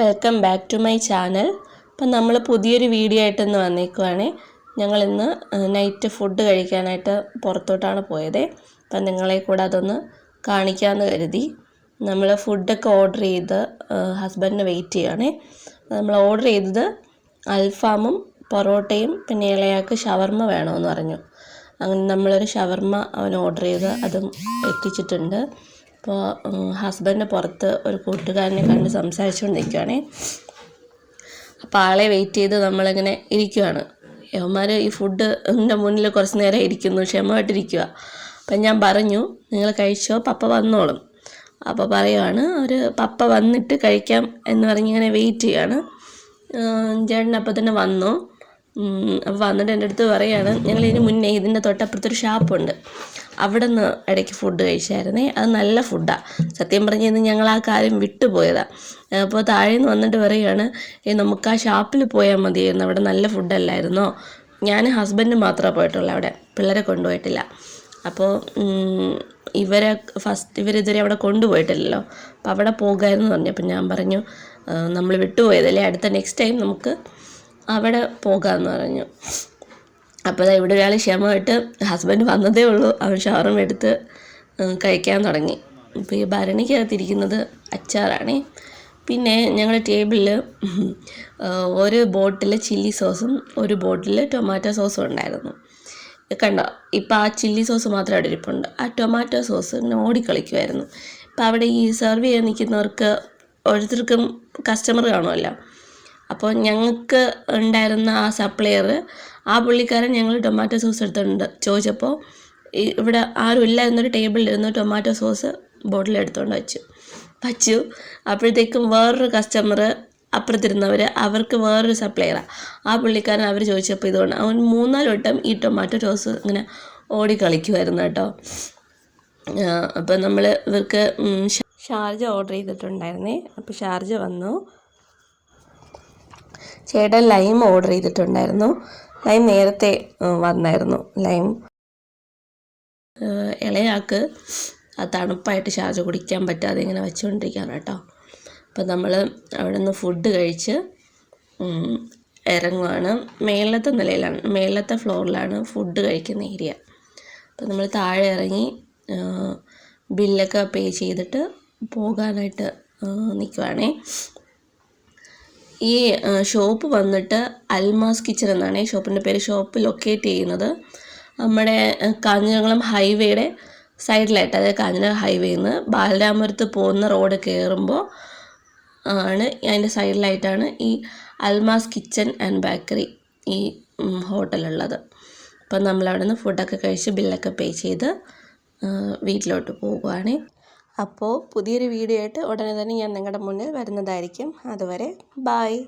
Welcome back to my channel അപ്പം നമ്മൾ പുതിയൊരു വീഡിയോ ആയിട്ടൊന്ന് വന്നേക്കുവാണേ. ഞങ്ങളിന്ന് നൈറ്റ് ഫുഡ് കഴിക്കാനായിട്ട് പുറത്തോട്ടാണ് പോയത്. അപ്പം നിങ്ങളെ കൂടെ അതൊന്ന് കാണിക്കാമെന്ന് കരുതി. നമ്മൾ ഫുഡൊക്കെ ഓർഡർ ചെയ്ത് ഹസ്ബൻഡിന് വെയിറ്റ് ചെയ്യുകയാണേ നമ്മൾ ഓർഡർ ചെയ്തത് അൽഫാമും പൊറോട്ടയും പിന്നെ ഇളയാൾക്ക് ഷവർമ്മ വേണമെന്ന് പറഞ്ഞു. അങ്ങനെ നമ്മളൊരു ഷവർമ്മ അവൻ ഓർഡർ ചെയ്ത് അതും എത്തിച്ചിട്ടുണ്ട്. അപ്പോൾ ഹസ്ബൻഡ് പുറത്ത് ഒരു കൂട്ടുകാരനെ കണ്ട് സംസാരിച്ചുകൊണ്ട് നിൽക്കുകയാണേ അപ്പോൾ ആളെ വെയിറ്റ് ചെയ്ത് നമ്മളിങ്ങനെ ഇരിക്കുകയാണ് യവന്മാർ ഈ ഫുഡ് എന്റെ മുന്നിൽ കുറച്ച് നേരം ഇരിക്കുന്നു ക്ഷമമായിട്ടിരിക്കുക അപ്പം ഞാൻ പറഞ്ഞു നിങ്ങൾ കഴിച്ചോ പപ്പ വന്നോളും. അപ്പോൾ പറയുവാണ് ഒരു പപ്പ വന്നിട്ട് കഴിക്കാം എന്ന് പറഞ്ഞ് ഇങ്ങനെ വെയിറ്റ് ചെയ്യാണ് ചേട്ടൻ അപ്പം തന്നെ വന്നു. അപ്പോൾ വന്നിട്ട് എന്റെ അടുത്ത് പറയുകയാണ് ഞങ്ങൾ ഇതിന് മുന്നേ ഇതിന്റെ തൊട്ടപ്പുറത്തൊരു ഷാപ്പുണ്ട്. അവിടെ നിന്ന് ഇടയ്ക്ക് ഫുഡ് കഴിച്ചായിരുന്നേ. അത് നല്ല ഫുഡാണ് സത്യം പറഞ്ഞു കഴിഞ്ഞാൽ ഞങ്ങൾ ആ കാര്യം വിട്ടുപോയതാണ് അപ്പോൾ താഴെ നിന്ന് വന്നിട്ട് പറയുകയാണ് ഈ നമുക്ക് ആ ഷാപ്പിൽ പോയാൽ മതിയായിരുന്നു. അവിടെ നല്ല ഫുഡല്ലായിരുന്നോ ഞാൻ ഹസ്ബൻഡ് മാത്രമേ പോയിട്ടുള്ളൂ അവിടെ. പിള്ളേരെ കൊണ്ടുപോയിട്ടില്ല. അപ്പോൾ ഇവരെ ഫസ്റ്റ് ഇവരിതുവരെ അവിടെ കൊണ്ടുപോയിട്ടില്ലല്ലോ. അപ്പോൾ അവിടെ പോകാമെന്ന് പറഞ്ഞു. അപ്പം ഞാൻ പറഞ്ഞു നമ്മൾ വിട്ടുപോയതല്ലേ? അടുത്ത നെക്സ്റ്റ് ടൈം നമുക്ക് അവിടെ പോകാമെന്ന് പറഞ്ഞു. അപ്പോൾ അതാ ഇവിടെ ഒരാൾ ക്ഷമമായിട്ട് ഹസ്ബൻഡ് വന്നതേ ഉള്ളൂ. അവൻ ഷവറും എടുത്ത് കഴിക്കാൻ തുടങ്ങി. ഇപ്പോൾ ഈ ഭരണിക്കകത്തിരിക്കുന്നത് അച്ചാറാണേ. പിന്നെ ഞങ്ങളുടെ ടേബിളിൽ ഒരു ബോട്ടിൽ ചില്ലി സോസും ഒരു ബോട്ടിൽ ടൊമാറ്റോ സോസും ഉണ്ടായിരുന്നു. കണ്ടോ? ഇപ്പോൾ ആ ചില്ലി സോസ് മാത്രം അവിടെ ഇരിപ്പുണ്ട്. ആ ടൊമാറ്റോ സോസ് ഇങ്ങനെ ഓടിക്കളിക്കുമായിരുന്നു ഇപ്പോൾ അവിടെ ഈ സെർവ് ചെയ്യാൻ നിൽക്കുന്നവർക്ക് ഓരോരുത്തർക്കും കസ്റ്റമർ കാണുമല്ലോ അപ്പോൾ ഞങ്ങൾക്ക് ഉണ്ടായിരുന്ന ആ സപ്ലയർ ആ പുള്ളിക്കാരൻ ഞങ്ങൾ ടൊമാറ്റോ സോസ് എടുത്തിട്ടുണ്ട്. ചോദിച്ചപ്പോൾ ഇവിടെ ആരും ഇല്ല എന്നൊരു ടേബിളിലിരുന്ന് ടൊമാറ്റോ സോസ് ബോട്ടിൽ എടുത്തുകൊണ്ട് വെച്ചു. വച്ചു. അപ്പോഴത്തേക്കും വേറൊരു കസ്റ്റമർ അപ്പുറത്തിരുന്നവർ അവർക്ക് വേറൊരു സപ്ലയറാണ് ആ. പുള്ളിക്കാരൻ അവർ ചോദിച്ചപ്പോൾ ഇതുകൊണ്ട് അവൻ മൂന്നാൽ വട്ടം ഈ ടൊമാറ്റോ സോസ് ഇങ്ങനെ ഓടി കളിക്കുമായിരുന്നു കേട്ടോ. അപ്പോൾ നമ്മൾ ഇവർക്ക് ഷാർജ ഓർഡർ ചെയ്തിട്ടുണ്ടായിരുന്നേ. അപ്പോൾ ഷാർജ വന്നു. ചേട്ടൻ ലൈം ഓർഡർ ചെയ്തിട്ടുണ്ടായിരുന്നു. ലൈം നേരത്തെ വന്നായിരുന്നു. ലൈം ഇളയാൾക്ക് ആ തണുപ്പായിട്ട് ഷാർജ കുടിക്കാൻ പറ്റാതെ ഇങ്ങനെ വെച്ചുകൊണ്ടിരിക്കുകയാണ് കേട്ടോ. അപ്പം നമ്മൾ അവിടെ നിന്ന് ഫുഡ് കഴിച്ച് ഇറങ്ങുവാണ്. മേളത്തെ നിലയിലാണ് മേളത്തെ ഫ്ലോറിലാണ് ഫുഡ് കഴിക്കുന്ന ഏരിയ അപ്പം നമ്മൾ താഴെ ഇറങ്ങി ബില്ലൊക്കെ പേ ചെയ്തിട്ട് പോകാനായിട്ട് നിൽക്കുവാണേ ഈ ഷോപ്പ് വന്നിട്ട് അൽമാസ് കിച്ചൺ എന്നാണ് ഈ ഷോപ്പിന്റെ പേര്. ഷോപ്പ് ലൊക്കേറ്റ് ചെയ്യുന്നത് നമ്മുടെ കാഞ്ഞിരംഗുളം ഹൈവേയുടെ സൈഡിലായിട്ട് അതായത് കാഞ്ഞിരം ഹൈവേയിൽ നിന്ന് ബാലരാമപുരത്ത് പോകുന്ന റോഡ് കയറുമ്പോൾ ആണ് അതിന്റെ സൈഡിലായിട്ടാണ് ഈ അൽമാസ് കിച്ചൺ ആൻഡ് ബേക്കറി ഈ ഹോട്ടലുള്ളത്. അപ്പം നമ്മളവിടെ നിന്ന് ഫുഡൊക്കെ കഴിച്ച് ബില്ലൊക്കെ പേ ചെയ്ത് വീട്ടിലോട്ട് പോകുവാണ് അപ്പോൾ പുതിയൊരു വീഡിയോ ആയിട്ട് ഉടനെ തന്നെ ഞാൻ നിങ്ങളുടെ മുന്നിൽ വരുന്നതായിരിക്കും. അതുവരെ ബായ്